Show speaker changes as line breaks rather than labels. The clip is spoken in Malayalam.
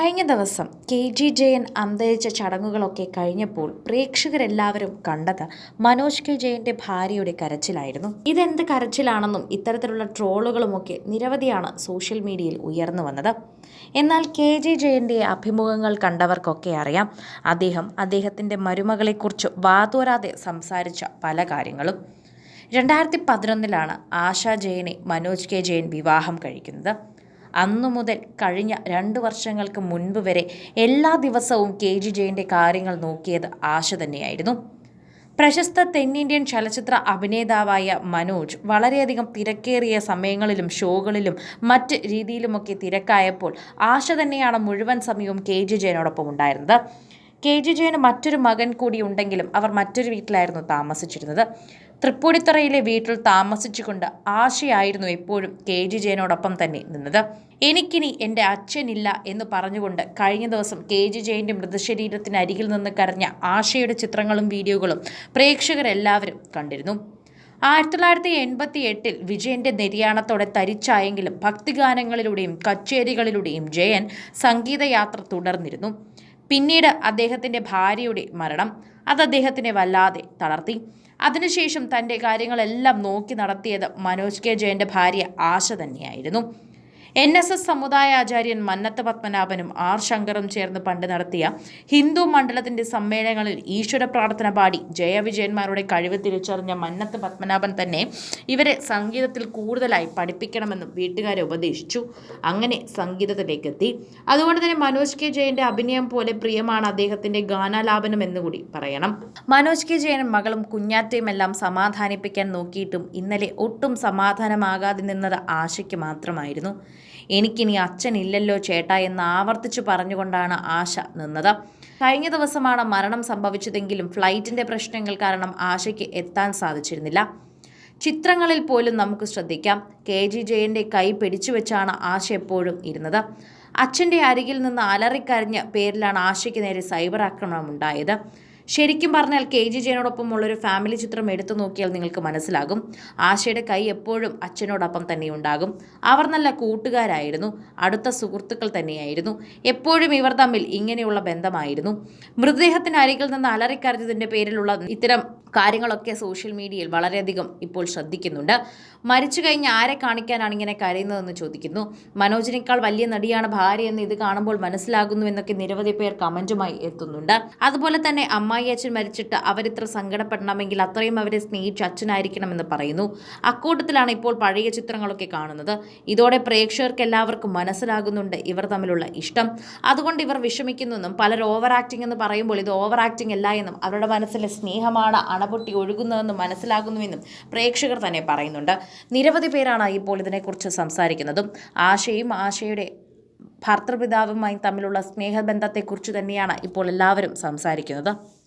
കഴിഞ്ഞ ദിവസം കെ ജി ജയൻ അന്തരിച്ച ചടങ്ങുകളൊക്കെ കഴിഞ്ഞപ്പോൾ പ്രേക്ഷകരെല്ലാവരും കണ്ടത് മനോജ് കെ ജയന്റെ ഭാര്യയുടെ കരച്ചിലായിരുന്നു. ഇതെന്ത് കരച്ചിലാണെന്നും ഇത്തരത്തിലുള്ള ട്രോളുകളുമൊക്കെ നിരവധിയാണ് സോഷ്യൽ മീഡിയയിൽ ഉയർന്നു വന്നത്. എന്നാൽ കെ ജി ജയന്റെ അഭിമുഖങ്ങൾ കണ്ടവർക്കൊക്കെ അറിയാം. അദ്ദേഹം അദ്ദേഹത്തിന്റെ മരുമകളെക്കുറിച്ച് വാതോരാതെ സംസാരിച്ച പല കാര്യങ്ങളും. രണ്ടായിരത്തി പതിനൊന്നിലാണ് ആശാ ജയനെ മനോജ് കെ ജയൻ വിവാഹം കഴിക്കുന്നത്. അന്നു മുതൽ കഴിഞ്ഞ രണ്ട് വർഷങ്ങൾക്ക് മുൻപ് വരെ എല്ലാ ദിവസവും കെ ജി ജയന്റെ കാര്യങ്ങൾ നോക്കിയത് ആശ തന്നെയായിരുന്നു. പ്രശസ്ത തെന്നിന്ത്യൻ ചലച്ചിത്ര അഭിനേതാവായ മനോജ് വളരെയധികം തിരക്കേറിയ സമയങ്ങളിലും ഷോകളിലും മറ്റ് രീതിയിലുമൊക്കെ തിരക്കായപ്പോൾ ആശ തന്നെയാണ് മുഴുവൻ സമയവും കെ ജി ജയനോടൊപ്പം ഉണ്ടായിരുന്നത്. കെ ജി ജയന് മറ്റൊരു മകൻ കൂടി ഉണ്ടെങ്കിലും അവർ മറ്റൊരു വീട്ടിലായിരുന്നു താമസിച്ചിരുന്നത്. തൃപ്പൂണിത്തറയിലെ വീട്ടിൽ താമസിച്ചുകൊണ്ട് ആശയായിരുന്നു എപ്പോഴും കെ ജി ജയനോടൊപ്പം തന്നെ നിന്നത്. എനിക്കിനി എന്റെ അച്ഛനില്ല എന്ന് പറഞ്ഞുകൊണ്ട് കഴിഞ്ഞ ദിവസം കെ ജി ജയന്റെ മൃതശരീരത്തിനരികിൽ നിന്ന് കരഞ്ഞ ആശയുടെ ചിത്രങ്ങളും വീഡിയോകളും പ്രേക്ഷകരെല്ലാവരും കണ്ടിരുന്നു. ആയിരത്തി തൊള്ളായിരത്തി എൺപത്തി എട്ടിൽ വിജയന്റെ നിര്യാണത്തോടെ തരിച്ചായെങ്കിലും ഭക്തിഗാനങ്ങളിലൂടെയും കച്ചേരികളിലൂടെയും ജയൻ സംഗീതയാത്ര തുടർന്നിരുന്നു. പിന്നീട് അദ്ദേഹത്തിന്റെ ഭാര്യയുടെ മരണം. അത് അദ്ദേഹത്തിനെ വല്ലാതെ തളർത്തി. അതിനുശേഷം തന്റെ കാര്യങ്ങളെല്ലാം നോക്കി നടത്തിയത് മനോജ് കെ ജയന്റെ ഭാര്യ ആശ തന്നെയായിരുന്നു. എൻ എസ് എസ് സമുദായ ആചാര്യൻ മന്നത്ത് പത്മനാഭനും ആർ ശങ്കറും ചേർന്ന് പണ്ട് നടത്തിയ ഹിന്ദു മണ്ഡലത്തിന്റെ സമ്മേളനങ്ങളിൽ ഈശ്വര പ്രാർത്ഥന പാടി ജയവിജയന്മാരുടെ കഴിവ് തിരിച്ചറിഞ്ഞ മന്നത്ത് പത്മനാഭൻ തന്നെ ഇവരെ സംഗീതത്തിൽ കൂടുതലായി പഠിപ്പിക്കണമെന്നും വീട്ടുകാരെ ഉപദേശിച്ചു. അങ്ങനെ സംഗീതത്തിലേക്ക് എത്തി അതുകൊണ്ട് തന്നെ മനോജ് കെ ജയന്റെ അഭിനയം പോലെ പ്രിയമാണ് അദ്ദേഹത്തിന്റെ ഗാനാലാപനം എന്നുകൂടി പറയണം. മനോജ് കെ ജയനും മകളും കുഞ്ഞാറ്റയും എല്ലാം സമാധാനിപ്പിക്കാൻ നോക്കിയിട്ടും ഇന്നലെ ഒട്ടും സമാധാനമാകാതെ നിന്നത് ആശയ്ക്ക് മാത്രമായിരുന്നു. എനിക്കിനി അച്ഛനില്ലല്ലോ ചേട്ട എന്ന് ആവർത്തിച്ചു പറഞ്ഞുകൊണ്ടാണ് ആശ നിന്നത്. കഴിഞ്ഞ ദിവസമാണ് മരണം സംഭവിച്ചതെങ്കിലും ഫ്ലൈറ്റിന്റെ പ്രശ്നങ്ങൾ കാരണം ആശയ്ക്ക് എത്താൻ സാധിച്ചിരുന്നില്ല. ചിത്രങ്ങളിൽ പോലും നമുക്ക് ശ്രദ്ധിക്കാം. കെ ജി ജയന്റെ കൈ പിടിച്ചു വെച്ചാണ് ആശ എപ്പോഴും ഇരുന്നത്. അച്ഛന്റെ അരികിൽ നിന്ന് അലറിക്കരഞ്ഞ പേരിലാണ് ആശയ്ക്ക് നേരെ സൈബർ ആക്രമണം ഉണ്ടായത്. ശരിക്കും പറഞ്ഞാൽ കെ ജി ജയനോടൊപ്പമുള്ളൊരു ഫാമിലി ചിത്രം എടുത്തു നോക്കിയാൽ നിങ്ങൾക്ക് മനസ്സിലാകും. ആശയുടെ കൈ എപ്പോഴും അച്ഛനോടൊപ്പം തന്നെ ഉണ്ടാകും അവർ നല്ല കൂട്ടുകാരായിരുന്നു. അടുത്ത സുഹൃത്തുക്കൾ തന്നെയായിരുന്നു. എപ്പോഴും ഇവർ തമ്മിൽ ഇങ്ങനെയുള്ള ബന്ധമായിരുന്നു. മൃതദേഹത്തിന് അരികിൽ നിന്ന് അലറിക്കരഞ്ഞതിന്റെ പേരിലുള്ള ഇത്തരം കാര്യങ്ങളൊക്കെ സോഷ്യൽ മീഡിയയിൽ വളരെയധികം ഇപ്പോൾ ശ്രദ്ധിക്കുന്നുണ്ട്. മരിച്ചു കഴിഞ്ഞ് ആരെ കാണിക്കാനാണ് ഇങ്ങനെ കരയുന്നതെന്ന് ചോദിക്കുന്നു. മനോജിനേക്കാൾ വലിയ നടിയാണ് ഭാര്യ എന്ന് ഇത് കാണുമ്പോൾ മനസ്സിലാകുന്നു എന്നൊക്കെ നിരവധി പേർ കമന്റുമായി എത്തുന്നുണ്ട്. അതുപോലെ തന്നെ അമ്മായി അച്ഛൻ മരിച്ചിട്ട് അവരിത്ര സങ്കടപ്പെടണമെങ്കിൽ അത്രയും അവരെ സ്നേഹിച്ച അച്ഛനായിരിക്കണമെന്ന് പറയുന്നു. അക്കൂട്ടത്തിലാണ് ഇപ്പോൾ പഴയ ചിത്രങ്ങളൊക്കെ കാണുന്നത്. ഇതോടെ പ്രേക്ഷകർക്ക് എല്ലാവർക്കും മനസ്സിലാകുന്നുണ്ട് ഇവർ തമ്മിലുള്ള ഇഷ്ടം. അതുകൊണ്ട് ഇവർ വിഷമിക്കുന്നെന്നും പലർ ഓവർ ആക്ടിംഗ് എന്ന് പറയുമ്പോൾ ഇത് ഓവർ ആക്ടിംഗ് അല്ല എന്നും അവരുടെ മനസ്സിലെ സ്നേഹമാണ് അണപൊട്ടി ഒഴുകുന്നതെന്ന് മനസ്സിലാകുന്നുവെന്നും പ്രേക്ഷകർ തന്നെ പറയുന്നുണ്ട്. നിരവധി പേരാണ് ഇപ്പോൾ ഇതിനെക്കുറിച്ച് സംസാരിക്കുന്നതും. ആശയും ആശയുടെ ഭർത്തൃപിതാവുമായി തമ്മിലുള്ള സ്നേഹബന്ധത്തെക്കുറിച്ച് തന്നെയാണ് ഇപ്പോൾ എല്ലാവരും സംസാരിക്കുന്നത്.